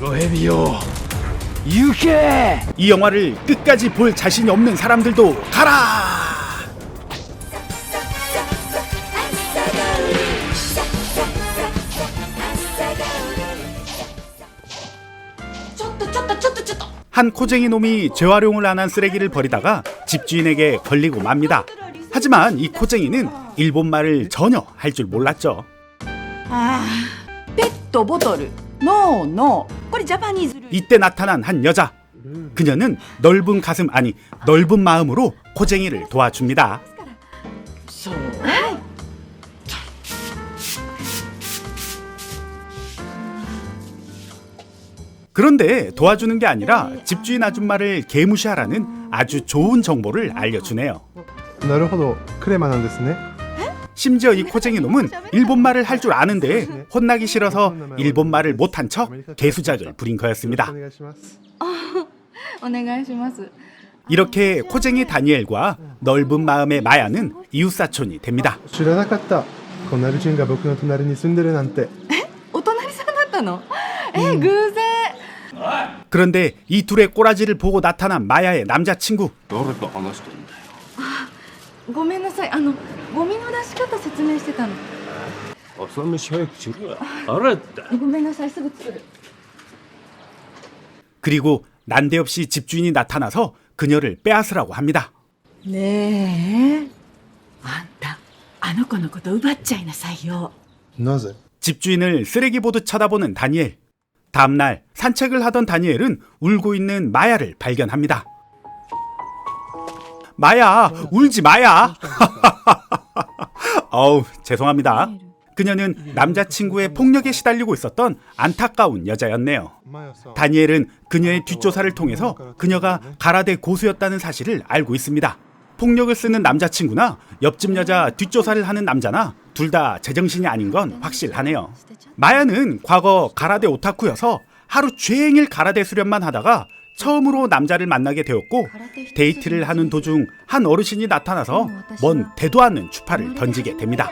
로헤비오 유쾌! 이 영화를 끝까지 볼 자신이 없는 사람들도 가라! 한 코쟁이 놈이 재활용을 안 한 쓰레기를 버리다가 집주인에게 걸리고 맙니다. 하지만 이 코쟁이는 일본말을 전혀 할 줄 몰랐죠. 아, 백도보도를 No, no. 꼬리 자파니즈. 이때 나타난 한 여자. 그녀는 넓은 가슴 아니 넓은 마음으로 코쟁이를 도와줍니다. 그런데 도와주는 게 아니라 네. 집주인 아줌마를 개무시하라는 아주 좋은 정보를 알려주네요. なるほどクレマなんですね 심지어 이 코쟁이 놈은 일본말을 할 줄 아는데 혼나기 싫어서 일본말을 못한 척 개수작을 부린 거였습니다. 이렇게 코쟁이 다니엘과 넓은 마음의 마야는 이웃사촌이 됩니다. 음. 그런데 이 둘의 꼬라지를 보고 나타난 마야의 남자친구. 誰と話してるんだよごめんなさいあのゴミの出し方説明してたの朝飯早くしろよあれってごめんなさいすぐ作る 그리고 난데없이 집주인이 나타나서 그녀를 빼앗으라고 합니다. ねえあんたあの子のこと奪っちゃいなさいよなぜ 집주인을 쓰레기 보듯 쳐다보는 다니엘. 다음날 산책을 하던 다니엘은 울고 있는 마야를 발견합니다. 마야, 울지 마야. 어우, 죄송합니다. 그녀는 남자친구의 폭력에 시달리고 있었던 안타까운 여자였네요. 다니엘은 그녀의 뒷조사를 통해서 그녀가 가라데 고수였다는 사실을 알고 있습니다. 폭력을 쓰는 남자친구나 옆집 여자 뒷조사를 하는 남자나 둘 다 제정신이 아닌 건 확실하네요. 마야는 과거 가라데 오타쿠여서 하루 종일 가라데 수련만 하다가 처음으로 남자를 만나게 되었고 데이트를 하는 도중 한 어르신이 나타나서 먼 대도 않는 추파를 던지게 됩니다.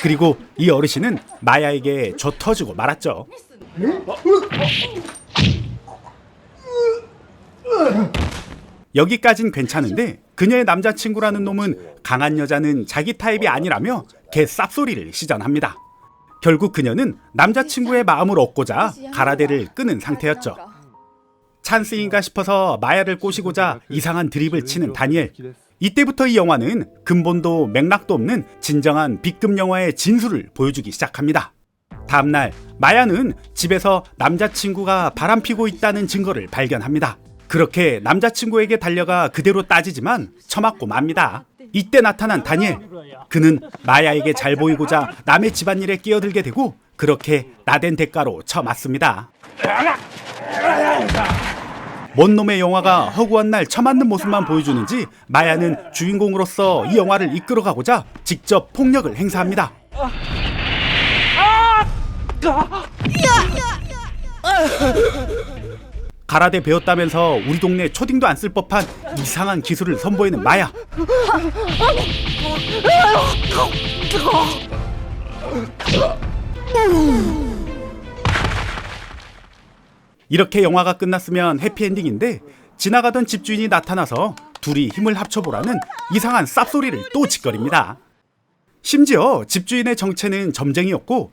그리고 이 어르신은 마야에게 저 터지고 말았죠. 여기까진 괜찮은데 그녀의 남자친구라는 놈은 강한 여자는 자기 타입이 아니라며 개 쌉소리를 시전합니다. 결국 그녀는 남자친구의 마음을 얻고자 가라데를 끄는 상태였죠. 찬스인가 싶어서 마야를 꼬시고자 이상한 드립을 치는 다니엘. 이때부터 이 영화는 근본도 맥락도 없는 진정한 B급 영화의 진수를 보여주기 시작합니다. 다음날 마야는 집에서 남자친구가 바람피고 있다는 증거를 발견합니다. 그렇게 남자친구에게 달려가 그대로 따지지만 처맞고 맙니다. 이때 나타난 다니엘. 그는 마야에게 잘 보이고자 남의 집안일에 끼어들게 되고 그렇게 나댄 대가로 처맞습니다. 뭔 놈의 영화가 허구한 날 처맞는 모습만 보여주는지 마야는 주인공으로서 이 영화를 이끌어가고자 직접 폭력을 행사합니다. 가라데 배웠다면서 우리 동네 초딩도 안 쓸 법한 이상한 기술을 선보이는 마야. 이렇게 영화가 끝났으면 해피엔딩인데 지나가던 집주인이 나타나서 둘이 힘을 합쳐보라는 이상한 쌉소리를 또 짓거립니다. 심지어 집주인의 정체는 점쟁이였고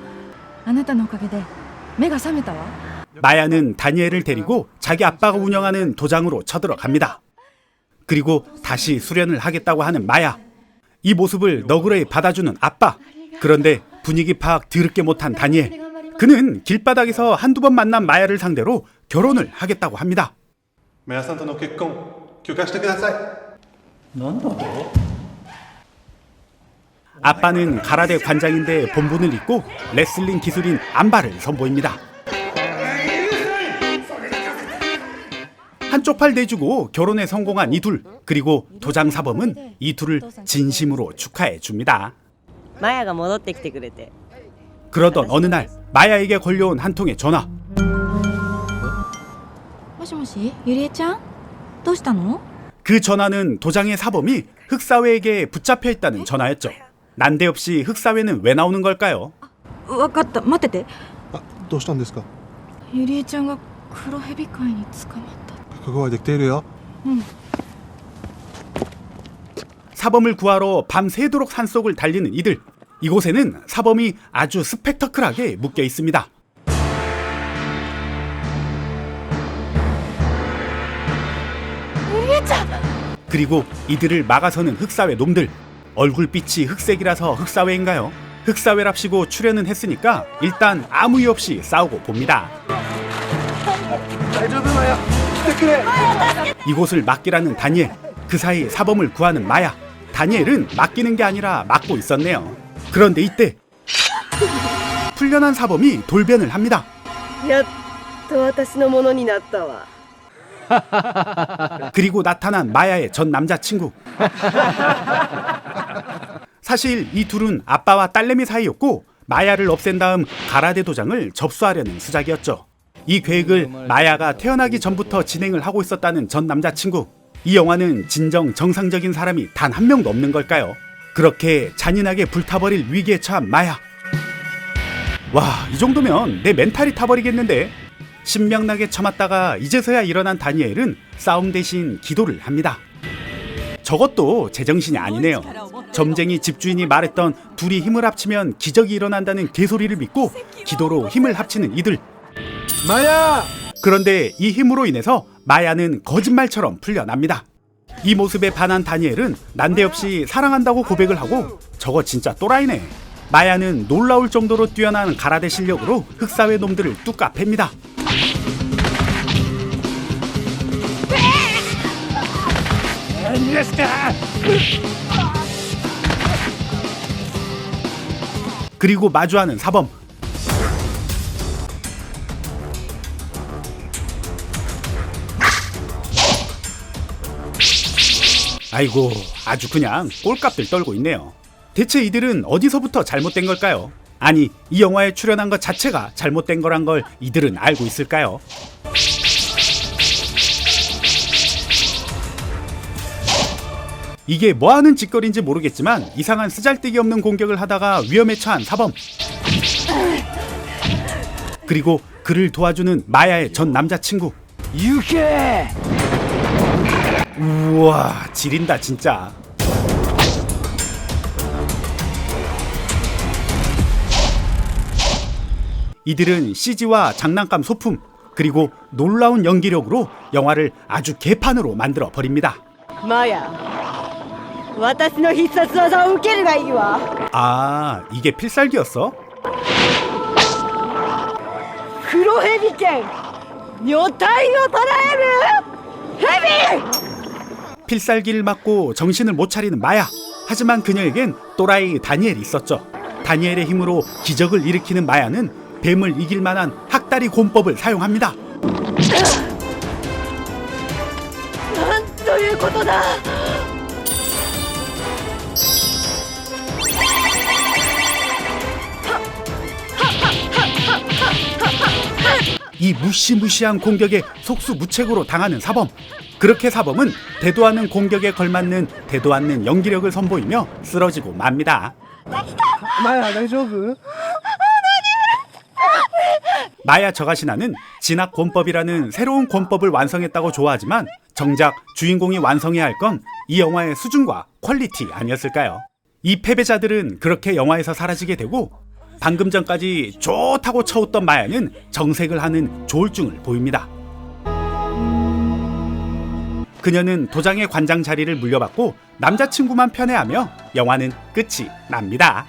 あなたのおかげで目が覚めたわ 마야는 다니엘을 데리고 자기 아빠가 운영하는 도장으로 쳐들어갑니다. 그리고 다시 수련을 하겠다고 하는 마야. 이 모습을 너그러이 받아주는 아빠. 그런데 분위기 파악 드럽게 못한 다니엘. 그는 길바닥에서 한두 번 만난 마야를 상대로 결혼을 하겠다고 합니다. マヤさんとの結婚許可してくださいなんだと 아빠는 가라데 관장인데 본분을 잊고 레슬링 기술인 안바를 선보입니다. 한쪽 팔 내주고 결혼에 성공한 이 둘 그리고 도장 사범은 이 둘을 진심으로 축하해 줍니다. マヤが戻ってきてくれて 그러던 어느 날 마야에게 걸려온 한 통의 전화. もしもしゆりえちゃんどうしたの 그 전화는 도장의 사범이 흑사회에게 붙잡혀 있다는 전화였죠. 난데없이 흑사회는 왜 나오는 걸까요? わかった待っててあどうしたんですかゆりえちゃんが黒蛇飼いに捕まった 그거 はできているよ 사범을 구하러 밤새도록 산속을 달리는 이들. 이곳에는 사범이 아주 스펙터클하게 묶여 있습니다. 그리고 이들을 막아서는 흑사회 놈들. 얼굴빛이 흑색이라서 흑사회인가요? 흑사회랍시고 출연은 했으니까 일단 아무 이유 없이 싸우고 봅니다. 大丈夫マヤ来てくれ 이곳을 맡기라는 다니엘. 그 사이 사범을 구하는 마야. 다니엘은 맡기는 게 아니라 맡고 있었네요. 그런데 이때 풀려난 사범이 돌변을 합니다. やっと私のものになったわ 그리고 나타난 마야의 전 남자친구. 사실 이 둘은 아빠와 딸내미 사이였고 마야를 없앤 다음 가라데 도장을 접수하려는 수작이었죠. 이 계획을 마야가 태어나기 전부터 진행을 하고 있었다는 전 남자친구. 이 영화는 진정 정상적인 사람이 단 한 명도 없는 걸까요? 그렇게 잔인하게 불타버릴 위기에 처한 마야. 와, 이 정도면 내 멘탈이 타버리겠는데? 신명나게 참았다가 이제서야 일어난 다니엘은 싸움 대신 기도를 합니다. 저것도 제정신이 아니네요. 점쟁이 집주인이 말했던 둘이 힘을 합치면 기적이 일어난다는 개소리를 믿고 기도로 힘을 합치는 이들. マヤ 그런데 이 힘으로 인해서 마야는 거짓말처럼 풀려납니다. 이 모습에 반한 다니엘은 난데없이 사랑한다고 고백을 하고 저거 진짜 또라이네. 마야는 놀라울 정도로 뛰어난 가라데 실력으로 흑사회 놈들을 뚝까 팹니다. 그리고 마주하는 사범. 아이고, 아주 그냥 꼴값들 떨고 있네요. 대체 이들은 어디서부터 잘못된 걸까요? 아니, 이 영화에 출연한 것 자체가 잘못된 거란 걸 이들은 알고 있을까요? 이게 뭐 하는 짓거리인지 모르겠지만 이상한 쓰잘데기 없는 공격을 하다가 위험에 처한 사범. 그리고 그를 도와주는 마야의 전 남자친구. 유쾌 우와, 지린다 진짜. 이들은 CG와 장난감 소품 그리고 놀라운 연기력으로 영화를 아주 개판으로 만들어 버립니다. マヤ私の必殺技を受けるがいいわ 아, 이게 필살기였어? 黒蛇剣女体を捉える蛇 필살기를 맞고 정신을 못 차리는 마야. 하지만 그녀에겐 또라이 다니엘이 있었죠. 다니엘의 힘으로 기적을 일으키는 마야는 뱀을 이길 만한 학다리 곰법을 사용합니다. なんということだ 이 무시무시한 공격에 속수무책으로 당하는 사범. 그렇게 사범은 대도하는 공격에 걸맞는 대도 않는 연기력을 선보이며 쓰러지고 맙니다. 마야 나 저그 마야 저가시나는 진학 권법이라는 새로운 권법을 완성했다고 좋아하지만 정작 주인공이 완성해야 할 건 이 영화의 수준과 퀄리티 아니었을까요? 이 패배자들은 그렇게 영화에서 사라지게 되고 방금 전까지 좋다고 쳐웃던 마야는 정색을 하는 조울증을 보입니다. 그녀는 도장의 관장 자리를 물려받고 남자친구만 편애하며 영화는 끝이 납니다.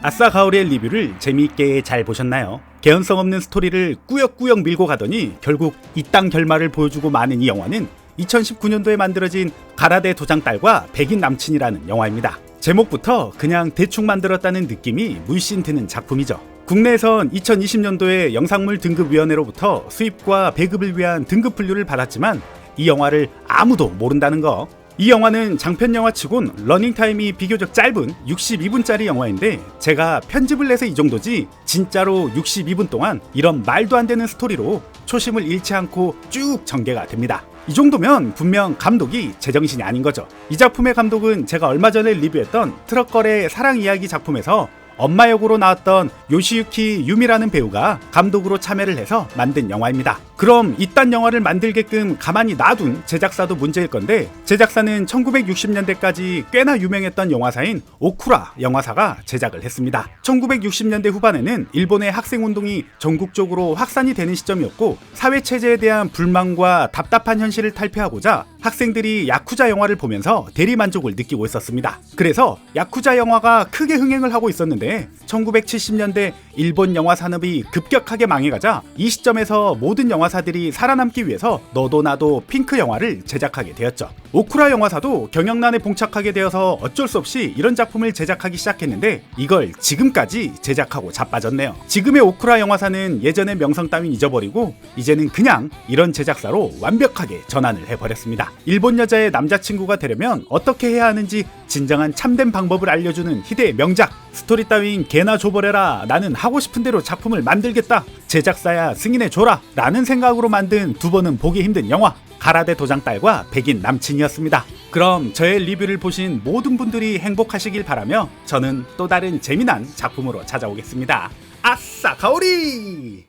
아싸 가오리의 리뷰를 재미있게 잘 보셨나요? 개연성 없는 스토리를 꾸역꾸역 밀고 가더니 결국 이 땅 결말을 보여주고 마는 이 영화는 2019년도에 만들어진 가라데 도장 딸과 백인 남친이라는 영화입니다. 제목부터 그냥 대충 만들었다는 느낌이 물씬 드는 작품이죠. 국내에선 2020년도에 영상물 등급위원회로부터 수입과 배급을 위한 등급 분류를 받았지만 이 영화를 아무도 모른다는 거. 이 영화는 장편 영화 치곤 러닝타임이 비교적 짧은 62분짜리 영화인데 제가 편집을 내서 이 정도지 진짜로 62분 동안 이런 말도 안 되는 스토리로 초심을 잃지 않고 쭉 전개가 됩니다. 이 정도면 분명 감독이 제정신이 아닌 거죠. 이 작품의 감독은 제가 얼마 전에 리뷰했던 트럭거래 사랑 이야기 작품에서 엄마 역으로 나왔던 요시유키 유미라는 배우가 감독으로 참여를 해서 만든 영화입니다. 그럼 이딴 영화를 만들게끔 가만히 놔둔 제작사도 문제일 건데 제작사는 1960년대까지 꽤나 유명했던 영화사인 오쿠라 영화사가 제작을 했습니다. 1960년대 후반에는 일본의 학생 운동이 전국적으로 확산이 되는 시점이었고 사회 체제에 대한 불만과 답답한 현실을 탈피하고자 학생들이 야쿠자 영화를 보면서 대리 만족을 느끼고 있었습니다. 그래서 야쿠자 영화가 크게 흥행을 하고 있었 는데 1970년대 일본 영화 산업이 급격하게 망해가자 이 시점에서 모든 영화사들이 살아남기 위해서 너도 나도 핑크 영화를 제작하게 되었죠. 오쿠라 영화사도 경영난에 봉착하게 되어서 어쩔 수 없이 이런 작품을 제작하기 시작했는데 이걸 지금까지 제작하고 자빠졌네요. 지금의 오쿠라 영화사는 예전의 명성 따윈 잊어버리고 이제는 그냥 이런 제작사로 완벽하게 전환을 해버렸습니다. 일본 여자의 남자친구가 되려면 어떻게 해야 하는지 진정한 참된 방법을 알려주는 희대의 명작 스토리 따윈 개나 줘버려라 나는 하고 싶은 대로 작품을 만들겠다 제작사야 승인해줘라 라는 생각으로 만든 두 번은 보기 힘든 영화 가라데 도장 딸과 백인 남친이었습니다. 그럼 저의 리뷰를 보신 모든 분들이 행복하시길 바라며 저는 또 다른 재미난 작품으로 찾아오겠습니다. 아싸 가오리